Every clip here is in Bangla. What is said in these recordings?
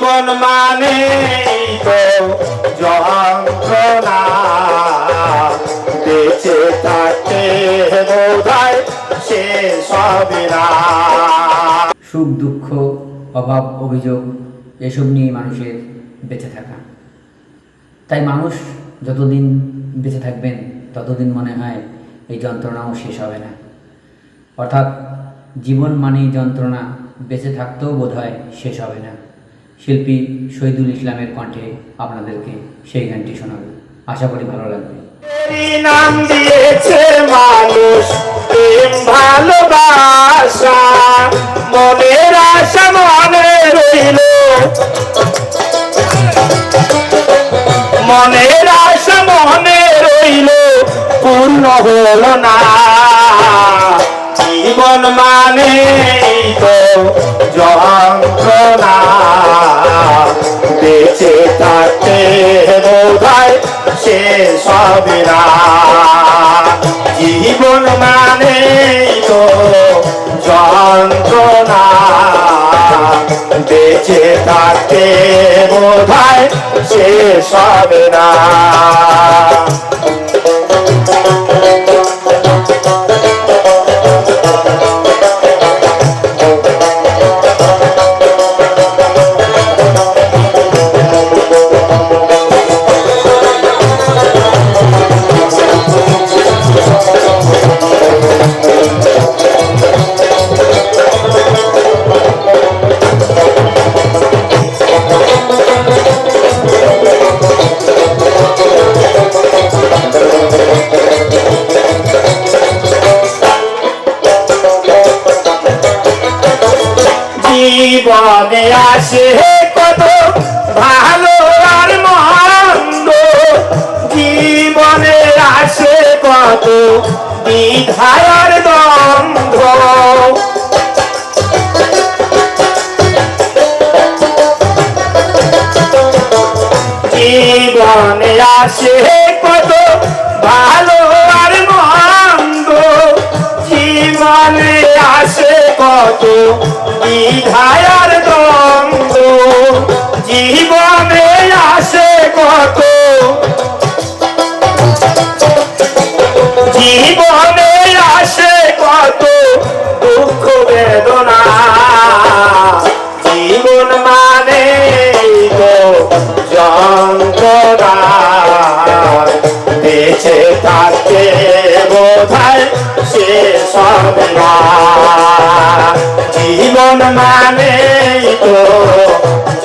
জীবন মানে তো যন্ত্রণা। বেঁচে থাকতে বোধহয় হবে না। সুখ, দুঃখ, অভাব, অভিযোগ, এসব নিয়ে মানুষের বেঁচে থাকা। তাই মানুষ যতদিন বেঁচে থাকবেন, ততদিন মনে হয় এই যন্ত্রণাও শেষ হবে না। অর্থাৎ জীবন মানেই যন্ত্রণা, বেঁচে থাকতেও বোধ হয় শেষ হবে না। শিল্পী শহীদুল ইসলামের কণ্ঠে আপনাদেরকে সেই গানটি শোনাবে। আশা করি ভালো লাগবে। নাম দিয়েছে মানুষ প্রেম, ভালোবাসা। মনের আশা মনে রইল। মনের আশা মনে রইল, পূর্ণ হল না। জীবন মানে যন্ত্রণা বেঁচে থাকতে শেষ হবে না। জীবন মানে তো যন্ত্রণা বেঁচে থাকতে বোধহয় শেষ হবে না জীবনে আসে কত ভালো আর মন্দ। জীবনে আসে কত বিধায়ার দ্বন্দ্ব। জীবনে আসে কত ভালো আর মন্দ। জীবনে আসে কত বিধায়ার জীবনে আসে কত দুঃখ বেদনা। জীবন মানে তো যন্ত্রণা। বেঁচে থাকতে বোধহয় শেষ হবে জীবন মানে তো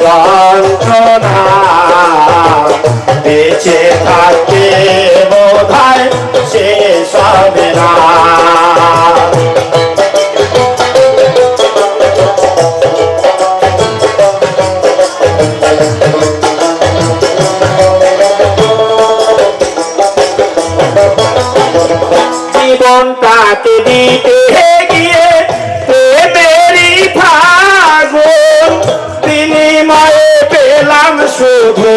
যন্ত্রণা। বেঁচে থাকতে বোধহয় শেষ জীবনটাকে দিতে গিয়ে প্রেমেরই তিনি বিনিময়ে পেলাম শুধু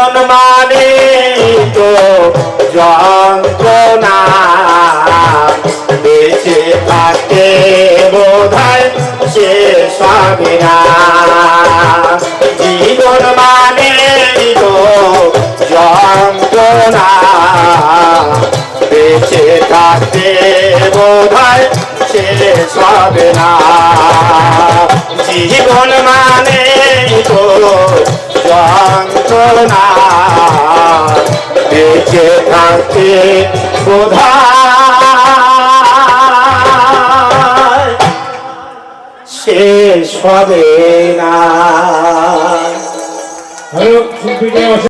জীবন মানে তো যন্ত্রণা। বেঁচে বোধহয় শেষ হবে না। জীবন মানে তো যন্ত্রণা। বেঁচে বোধহয় শেষ হবে না। জীবন মানে তো যন্ত্রণা। থাকতে বোধহয়। শেষ হবে না।